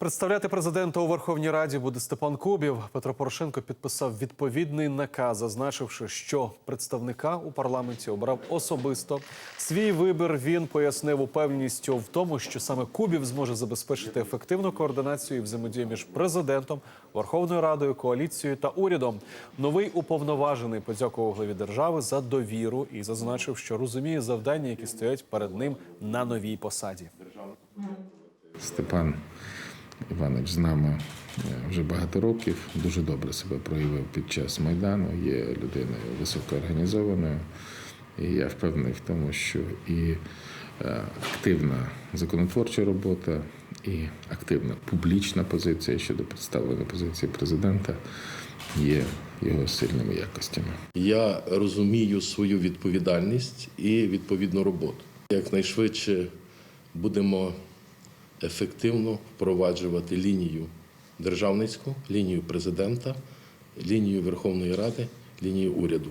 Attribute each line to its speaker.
Speaker 1: Представляти президента у Верховній Раді буде Степан Кубів. Петро Порошенко підписав відповідний наказ, зазначивши, що представника у парламенті обрав особисто. Свій вибір він пояснив упевненістю в тому, що саме Кубів зможе забезпечити ефективну координацію і взаємодію між президентом, Верховною Радою, коаліцією та урядом. Новий уповноважений подякував главі держави за довіру і зазначив, що розуміє завдання, які стоять перед ним на новій посаді.
Speaker 2: Степан Іванович з нами е, вже багато років, дуже добре себе проявив під час Майдану, є людиною високоорганізованою. І я впевнений в тому, що і е, активна законотворча робота, і активна публічна позиція щодо представлення позиції президента є його сильними якостями.
Speaker 3: Я розумію свою відповідальність і відповідну роботу. Якнайшвидше будемо ефективно впроваджувати лінію державницьку, лінію президента, лінію Верховної Ради, лінію уряду.